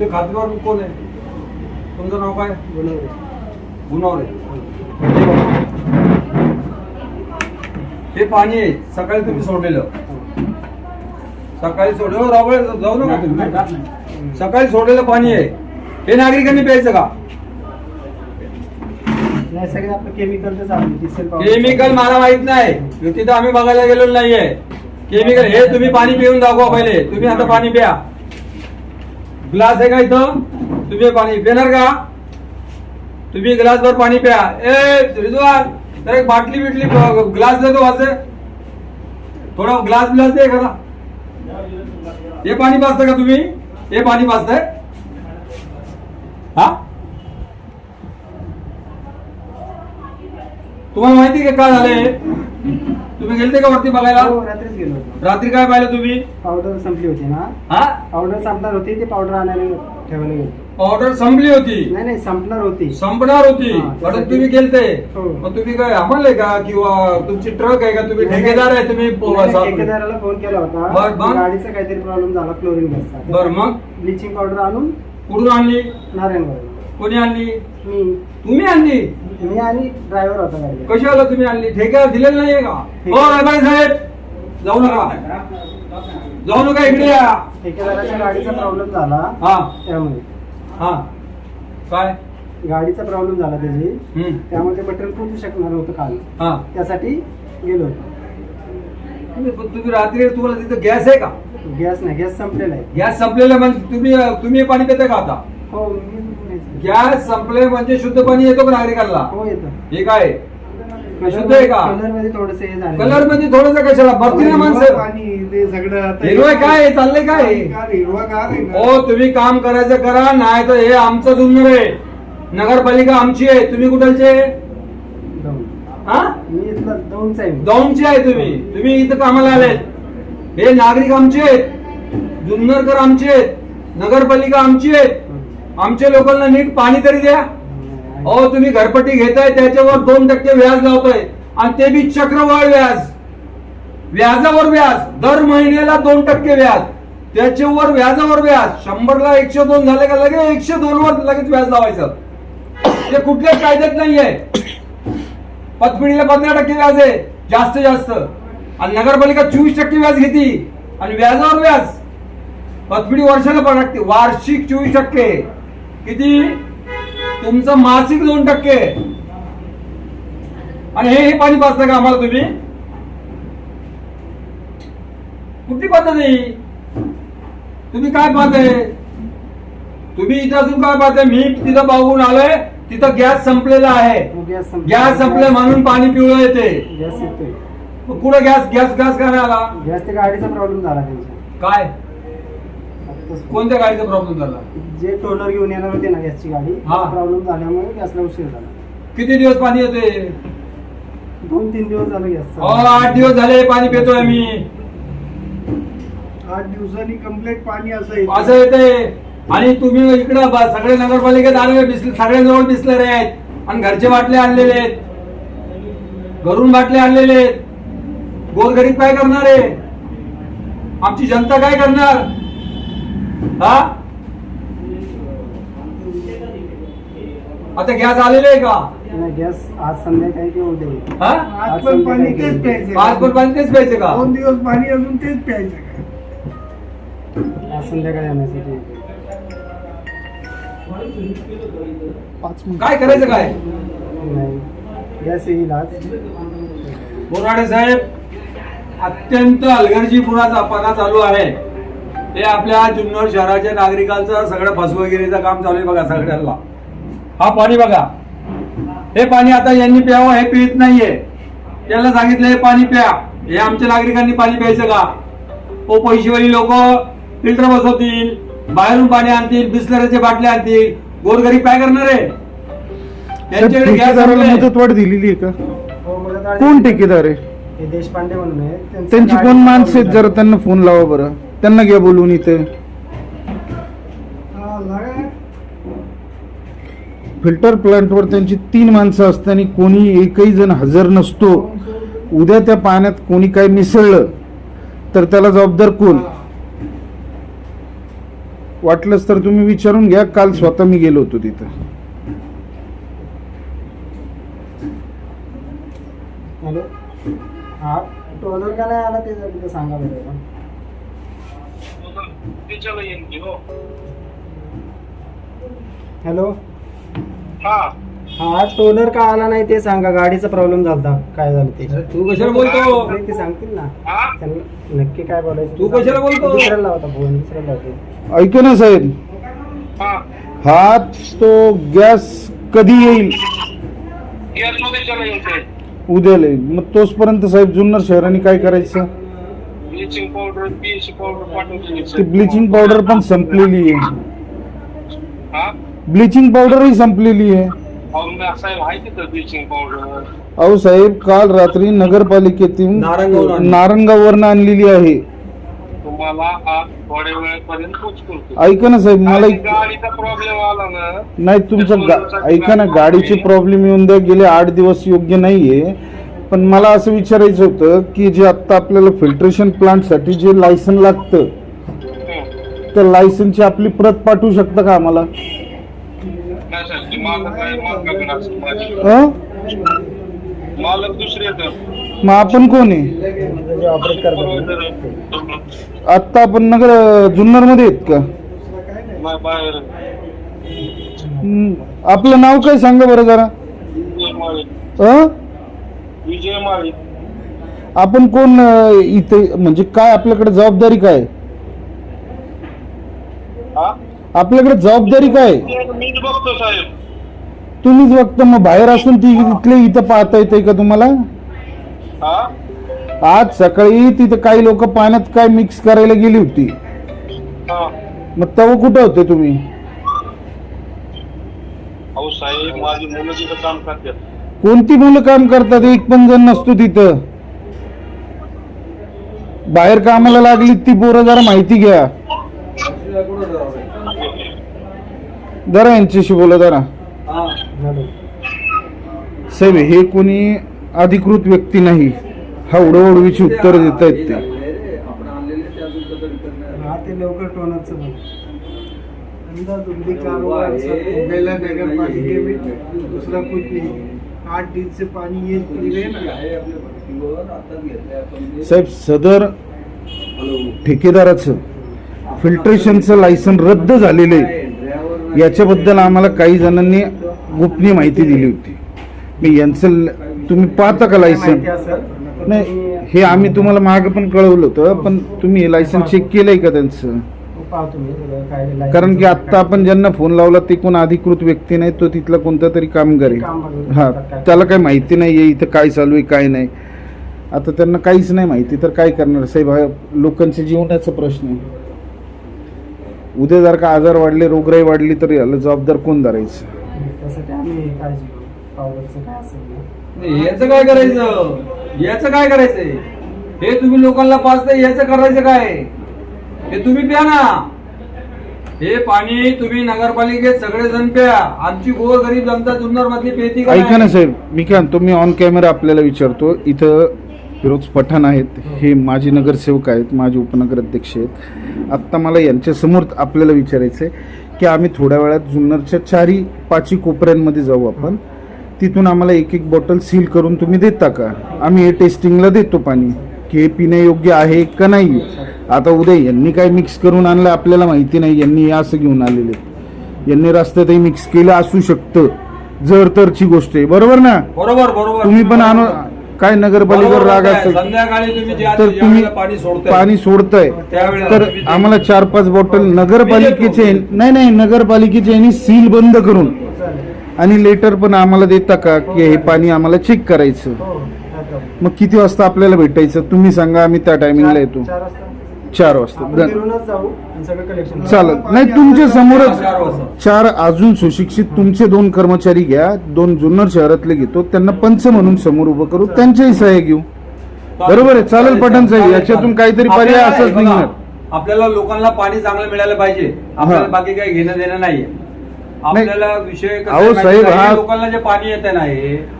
ते खातेदार कोण आहे? तुमचं नाव काय? गुणवरे. हे पाणी आहे. सकाळी तुम्ही सोडलेलं. सकाळी सोडलं. रावळ जाऊ नका. सकाळी सोडलेलं पाणी आहे. हे नागरिकांनी प्यायचं का? केमिकल मला माहीत नाही. तिथं आम्ही बघायला गेलेलो नाहीये. केमिकल हे तुम्ही पाणी पिऊन दाखवा पहिले. तुम्ही आता पाणी प्या. ग्लास आहे का इथं? तुम्ही पाणी पिणार का? तुम्ही ग्लासभर पाणी प्या. ए रिजवान तर एक बाटली बिटली ग्लास देतो वाचे थोडा ग्लास ग्लास दे एखादा हे पाणी पाजता का तुम्ही? हे पाणी पाजताय? हा? तुम्हाला माहिती का काय झालंय? तुम्ही गेलते का वरती बघायला? हो रात्रीच गेलो होतो. रात्री काय पाहिलं तुम्ही? पावडर संपली होती ना? हा? पावडर संपणार होती ते पावडर आणायला ठेवायला गेलो ऑर्डर संपली होती? नाही नाही संपणार होती. संपणार होती. हा, परत तुम्ही गेलते. हो. मग तुम्ही काय आम्हाला का? किंवा तुमची ट्रक आहे का? तुम्ही नाही, ठेकेदार आहे तुम्ही? नाही, नाही, बर ठेकेदाराला फोन केला बर, होता? गाडीचा काहीतरी प्रॉब्लेम झाला क्लोरीन गॅसचा मग? ब्लिचिंग पावडर आणून कुठून आणली? नारायणगाव कोणी आणली? मी. तुम्ही आणली? मी आणि ड्रायव्हर होता गाडी कशाला तुम्ही आणली? ठेका दिलेलं नाहीये का? हो. रबाई साहेब. जाऊ नका. जाऊ नका इकडे या. ठेकेदाराच्या गाडीचा प्रॉब्लेम झाला हा. त्यामुळे. हा. काय? गाडीचा प्रॉब्लेम झाला त्याची. हम्म. त्यामुळे ते मटेरियल पोहोचू शकणार नव्हतं काल. हा. त्यासाठी गेलो होतो. तुम्ही तुम्ही रात्री तुम्हाला तिथं गॅस आहे का? गॅस नाही गॅस संपलेला आहे. गॅस संपलेला म्हणजे तुम्ही तुम्ही पाणी पिता का आता? हो मी नाही- गॅस संपले म्हणजे शुद्ध पाणी येतो का नागरिकांना? हो येतं. हे काय शुद्ध आहे का? कलरमध्ये थोडस हे झालं कलर म्हणजे थोडस कशाला? भरती ना माणसं. पाणी ते सगळं आता- हिरवं काय आहे? चाललंय काय आहे? हिरवंगार- हिरवंगार आहे ना. हो तुम्ही काम करायचं करा नाही तर हे आमचं जुन्नर आहे. नगरपालिका आमची आहे. तुम्ही कुठलचे? दौंड. हा? मी इथलं दौंडचा आहे मी. दौंडचे आहे तुम्ही. तुम्ही इथं कामाला आलेत. हे नागरिक आमचे आहेत. जुन्नरकर आमचे आहेत. नगरपालिका आमची आहेत. आमच्या लोकांना नीट पाणी तरी द्या. अहो तुम्ही घरपट्टी घेताय त्याच्यावर दोन टक्के व्याज लावताय. आणि ते बी चक्रवाढ व्याज. व्याजावर व्याज. दर महिन्याला दोन टक्के व्याज. त्याच्यावर व्याजावर व्याज. शंभरला एकशे दोन झाले का लगेच एकशे दोन वर लगेच व्याज लावायचं. ते कुठल्याच कायद्यात नाहीये. पतपिढीला पंधरा टक्के व्याज आहे. जास्त जास्त. आणि नगरपालिका चोवीस टक्के व्याज घेते. आणि व्याजावर व्याज. पतपिढी वर्षाला पण वार्षिक चोवीस टक्के. किती? तुमचं मासिक दोन टक्के. आणि हे हे पाणी पाजता का आम्हाला तुम्ही? कुठली पद्धत? आहे? तुम्ही काय पाहताय? तुम्ही इथं अजून काय पाहताय? मी तिथं बघून आलोय. तिथं गॅस संपलेला आहे. गॅस संपला. म्हणून पाणी पिवळं येते. गॅस येतोय. कुठं गॅस? गॅस गॅस काय आला? गॅस ते गाडीचा प्रॉब्लेम झाला त्यांचा. काय? कोणत्या गाडीचा प्रॉब्लेम झाला? जे टोलर घेऊन येणार होते ना गॅसची गाडी हा. प्रॉब्लेम झाल्यामुळे गॅसला उशीर झाला. किती दिवस पाणी येते दोन तीन दिवस झाले गॅस आठ दिवस झाले पाणी पितोय मी. आठ दिवसांनी कंप्लीट पाणी असं येतं. असं येते आणि तुम्ही इकडं ब- सगळे नगरपालिकेत आलेले बिसले सगळ्यांजवळ बिसलेले आहेत. आणि घरचे बाटले आणलेले आहेत. घरून बाटले आणलेले आहेत. गोरगरीब काय करणार आहे? आमची जनता काय करणार? हा? आता गॅस आलेले आहे का? नाही गॅस आज संध्याकाळी किंवा उद्या. हा? आज पण पाणी तेच प्यायचं पाच पण पाणी तेच प्यायचे का? दोन दिवस पाणी अजून तेच प्यायचं का? आज संध्याकाळी आणण्यासाठी येईल. काय करायचं काय? नाही गॅस येईल आज. बोराडे साहेब अत्यंत हलगर्जीपुराचा पणा चालू आहे. हे आपल्या जुन्नर शहराच्या नागरिकांचं सगळं फसवगिरीचं काम चालू आहे बघा सगळ्यांना. हा पाणी बघा. हे पाणी आता यांनी प्यावं हे पित नाहीये. त्याला सांगितलं हे पाणी प्या. हे आमच्या नागरिकांनी पाणी प्यायचं का? ओ पैसेवाली लोक फिल्टर बसवतील बाहेरून पाणी आणतील बिस्लरीचे बाटले आणतील. गोरगरीब काय करणार आहे? त्यांच्याकडे गॅस दिलेली आहे का? हो, कोण ठेकेदार आहे? हे देशपांडे म्हणून त्यांचं कोण माणसं जरा त्यांना फोन लावा बरं. त्यांना घ्या बोलवून इथे. हा, लागा. फिल्टर प्लांटवर त्यांची तीन माणसं असताना कोणी एकही जण हजर नसतो. उद्या त्या पाण्यात कोणी काय मिसळलं तर त्याला जबाबदार कोण? वाटलंच तर तुम्ही विचारून घ्या काल स्वतः मी गेलो होतो तिथं. हॅलो. हा. टोलर का नाही आला ते बरं हॅलो. हा. हा टोलर का आला नाही ते सांगा गाडीचा प्रॉब्लेम झाला काय झालं ते? तू कशाला बोलतो? नाही, ते सांगतील ना. त्यांना नक्की काय बोलायचं तू कशाला बोलतो? दुसऱ्याला लावता फोन दुसऱ्याला लावतो ऐका ना साहेब. हा. तो गॅस कधी येईल? उद्याला येईल. मग तोचपर्यंत साहेब जुन्नर शहराने काय करायचं? ब्लिचिंग पावडर पीएचसी पावडर पाठवली ती ब्लिचिंग पावडर पण संपलेली आहे. हा? ब्लिचिंग पावडरही संपलेली आहे. साहेब आहे तिथं ब्लिचिंग पावडर अहो साहेब काल रात्री नगरपालिकेतून. नारायणगाववरनं आणलेली आहे. तुम्हाला आज थोड्या वेळेपर्यंत पोच करतो ऐका ना साहेब मला आणि एक- गाडीचा प्रॉब्लेम आला ना नाही तुमचं ऐका ना गाडीचे प्रॉब्लेम येऊन द्या गेले आठ दिवस योग्य नाहीये. पण मला असं विचारायचं होतं की जे आता आपल्याला फिल्ट्रेशन प्लांटसाठी जे लायसन लागतं. त्या लायसनची आपली प्रत पाठवू शकता का आम्हाला? अं? मालक दुसरे येतं मग आपण कोण आहे? आत्ता आपण नगर जुन्नरमध्ये आहेत का? बाहेर. आपलं नाव काय सांगा बरं जरा. अं? विजय माळी. आपण कोण अं, इथे म्हणजे काय आपल्याकडे जबाबदारी काय? हा? आपल्याकडे जबाबदारी काय? मीच बघतो साहेब. तुम्हीच बघता मग बाहेर असून ती इथले इथं पाहता येते का तुम्हाला? हा? आज सकाळी तिथं काही लोक पाण्यात काय मिक्स करायला गेली होती. हा. मग तेव्हा कुठं होते तुम्ही? अहो साहेब माझी मुलं तिथं काम करतात कोणती मुलं काम करतात? एक पण जण नसतो तिथं. बाहेर कामाला लागली ती पोरं जरा माहिती घ्या. जरा यांच्याशी बोला जरा. हा. साहेब हे कोणी अधिकृत व्यक्ती नाही. हा उडवडवीची उत्तर देत आहेत ते दूसरा कुछ नहीं. आठ दिन से पानी ये पी रहे ना. आहे आपल्या भरतीवर, आताच घेतलंय आपण. साहेब सदर ठेकेदाराचं फिल्ट्रेशनचं लायसन रद्द झालेलं आहे. याच्याबद्दल आम्हाला काही जणांनी गोपनीय माहिती दिली होती. मी यांचं तुम्ही पाहता का लायसन? नाही हे आम्ही तुम्हाला माग पण कळवलं होतं पण तुम्ही हे लायसन चेक केलंय का त्यांचं? पाहतो मी सगळं काय license कारण की काय- आता आपण ज्यांना फोन लावला ते कोण अधिकृत व्यक्ती नाही तो तिथला कोणता तरी कामगार काम आहे बघून हा काय- त्याला काही माहिती नाहीये इथं काय चालू आहे काय नाही. आता त्यांना काहीच नाही माहिती तर काय करणार? साहेब हा लोकांच्या जीवनाचा प्रश्न आहे. उद्या जर का आजार वाढले रोगराई वाढली तर याला जबाबदार कोण धरायचं? त्यासाठी आम्ही काळजी घेऊ. पावडरचं काय असेल ना? नाही, याचं काय करायचं? याचं काय करायचंय? हे तुम्ही लोकांना पाचता याचं करायचं काय? हे तुम्ही प्या ना. हे पाणी तुम्ही नगरपालिकेत सगळेजण प्या. आमची गोर गरीब जनता जुन्नर मधली पेती का ऐका ना नाही? साहेब मी काय म्हणतो मी ऑन कॅमेरा आपल्याला विचारतो इथं फिरोज पठाण आहेत हे माजी नगरसेवक आहेत माझे उपनगर अध्यक्ष आहेत. आत्ता मला यांच्या समोर आपल्याला विचारायचं आहे की आम्ही थोड्या वेळात जुन्नरच्या चारही पाचही कोपऱ्यांमध्ये जाऊ आपण. तिथून आम्हाला एक एक बॉटल सील करून तुम्ही देता का? आम्ही हे टेस्टिंगला देतो पाणी. की हे पिण्यायोग्य आहे का नाही? आता उद्या यांनी काय मिक्स करून आणलं आपल्याला माहिती नाही. यांनी असं घेऊन आलेले यांनी रस्त्यातही मिक्स केलं असू शकतं. जर तरची गोष्ट आहे. बरोबर ना? बरोबर बरोबर. तुम्ही पण आणू काय नगरपालिकेवर राग. असेल. तर तुम्ही पाणी सोडताय. पाणी तर आम्हाला चार पाच बॉटल नगरपालिकेचे. नाही नाही. नगरपालिकेचे यांनी सील बंद करून. आणि लेटर पण आम्हाला देता का? की हे पाणी आम्हाला चेक करायचं. मग किती वाजता आपल्याला भेटायचं? तुम्ही सांगा आम्ही त्या टायमिंगला येतो. चार वाजता. चार वाजता. आपण द- फिरूनच जाऊ आणि सगळं कलेक्शन चालत नाही तुमच्या समोरच चार अजून सुशिक्षित तुमचे दोन कर्मचारी घ्या. दोन जुन्नर शहरातले घेतो. त्यांना पंच म्हणून समोर उभं करू. त्यांच्याही सहाय्य घेऊ. बरोबर आहे. चालेल पठाण साहेब. याच्यातून. काहीतरी पर्याय आपल्याला असंच बघा, निघणार. आपल्याला लोकांना पाणी चांगलं मिळालं पाहिजे. आपल्याला हा. बाकी काही घेणं देणं नाहीये. आपल्याला विषय अहो, साहेब? हे लोकांना जे पाणी येते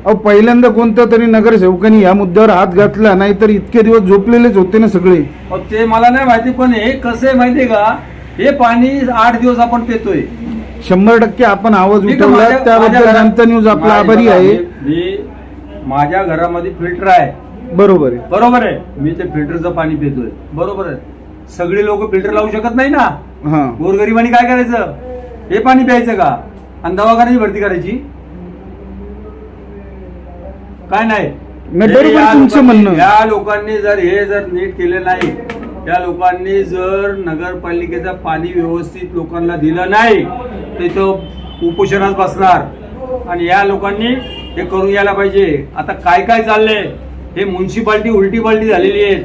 अहो पहिल्यांदा कोणत्या तरी नगरसेवकांनी या मुद्द्यावर हात घातला नाहीतर इतके दिवस झोपलेलेच होते ना सगळे. ते मला नाही माहिती पण हे कसं आहे माहितीये का? हे पाणी आठ दिवस आपण पितोय. शंभर टक्के आपण आवाज तर उठवला माझ्या- त्याबद्दल माझ्या जनता न्यूज आपला आभारी बघा, आहे. मी मी- माझ्या घरामध्ये फिल्टर आहे. बरोबर आहे. बरोबर आहे. मी ते फिल्टरचं पाणी पितोय. बरोबर आहे. सगळे लोक फिल्टर लावू शकत नाही ना? हा. गोरगरिबांनी काय करायचं? हे पाणी प्यायचं का? आणि दवाखान्याची भरती करायची? काय नाही. नाही, हे बरोबर या तुमचं लोकांनी- म्हणणं. या लोकांनी जर हे जर नीट केले नाही त्या लोकांनी जर नगरपालिकेचं पाणी व्यवस्थित लोकांना दिलं नाही तर इथं उपोषणात बसणार. आणि या लोकांनी हे करून यायला पाहिजे. आता काय काय चाललंय? हे म्युन्सिपाल्टी उलटी पालटी झालेली आहे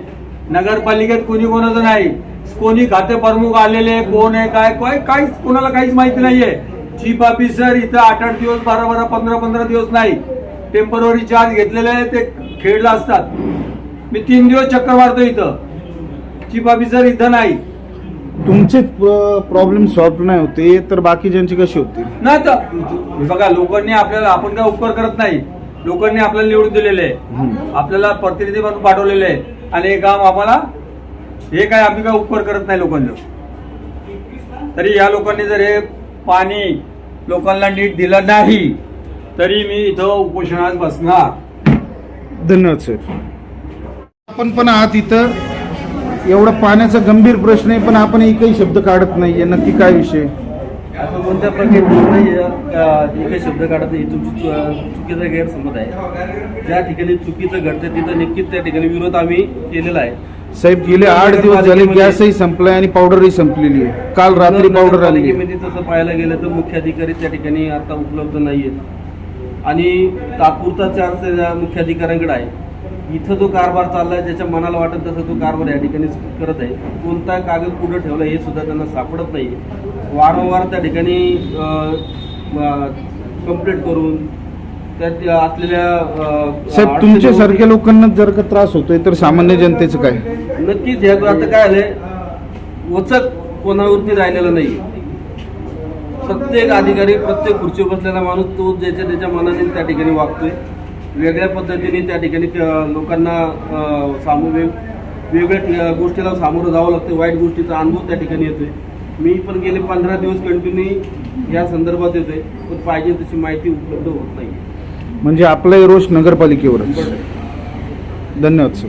नगरपालिकेत कोणी कोणाचं नाही. कोणी खाते प्रमुख आलेले कोण आहे काय काय काहीच कोणाला काहीच माहिती नाहीये. चीफ ऑफिसर इथं आठ आठ दिवस बारा बारा पंधरा पंधरा दिवस नाही. टेंपररी चार्ज घेतलेले आहे ते खेळला असतात. मी तीन दिवस चक्कर मारतो इथं. चीफ ऑफिसर इथं नाही. तुमचे प्रॉब्लेम सॉल्व्ह नाही होते तर बाकीच्यांचे कसे होते? नाही तर बघा लोकांनी आपल्याला आपण काय उपकार करत नाही. लोकांनी आपल्याला निवडून दिलेले आहे. आपल्याला प्रतिनिधी म्हणून पाठवलेले आहे. आणि हे काम आम्हाला हे काय आम्ही काय उपकार करत नाही लोकांना तरी या लोकांनी जर हे पाणी लोकांना नीट दिलं नाही तरी मी इथं उपोषणात बसणार. धन्यवाद सर. आपण पण आहात इथं. एवढा पाण्याचा गंभीर प्रश्न आहे पण आपण एकही शब्द काढत नाहीये. नक्की काय विषय? असं कोणत्या प्रकारे एकही शब्द काढत नाही. तुमची चुकीचा गैरसमज आहे. ज्या ठिकाणी चुकीचं घडतं तिथं नक्कीच त्या ठिकाणी विरोध आम्ही केलेला आहे. साहेब गेले आठ दिवस झाले गॅसही संपलाय आणि पावडरही संपलेली आहे. काल रात्री पावडर आली तसं पाहायला गेलं तर मुख्य अधिकारी त्या ठिकाणी आता उपलब्ध नाहीयेत. आणि तात्पुरता चार्ज मुख्य अधिकाऱ्यांकडे आहे. इथं जो कारभार चाललाय ज्याच्या मनाला वाटत तसं तो कारभार या ठिकाणी करत आहे. कोणता कागद कुठं ठेवला हे सुद्धा त्यांना सापडत नाही वारंवार त्या ठिकाणी कंप्लेंट करून त्यात असलेल्या साहेब तुमच्या सारख्या लोकांना जर का त्रास होतोय तर सामान्य जनतेचं काय? नक्कीच ह्या आता काय आलंय वचक कोणावरती राहिलेला नाही. प्रत्येक अधिकारी प्रत्येक खुर्चीवर बसलेला माणूस तो ज्याच्या त्याच्या मनाने त्या ठिकाणी वागतोय. वेगळ्या पद्धतीने त्या ठिकाणी लोकांना अं, सामो वेग वेगळ्या गोष्टीला सामोरं जावं लागतं वाईट गोष्टीचा अनुभव त्या ठिकाणी येतोय. मी पण गेले पंधरा दिवस कंटिन्यू या संदर्भात येतोय. पण पाहिजे तशी माहिती उपलब्ध होत नाही. म्हणजे आपलाही रोष नगरपालिकेवरच. धन्यवाद सर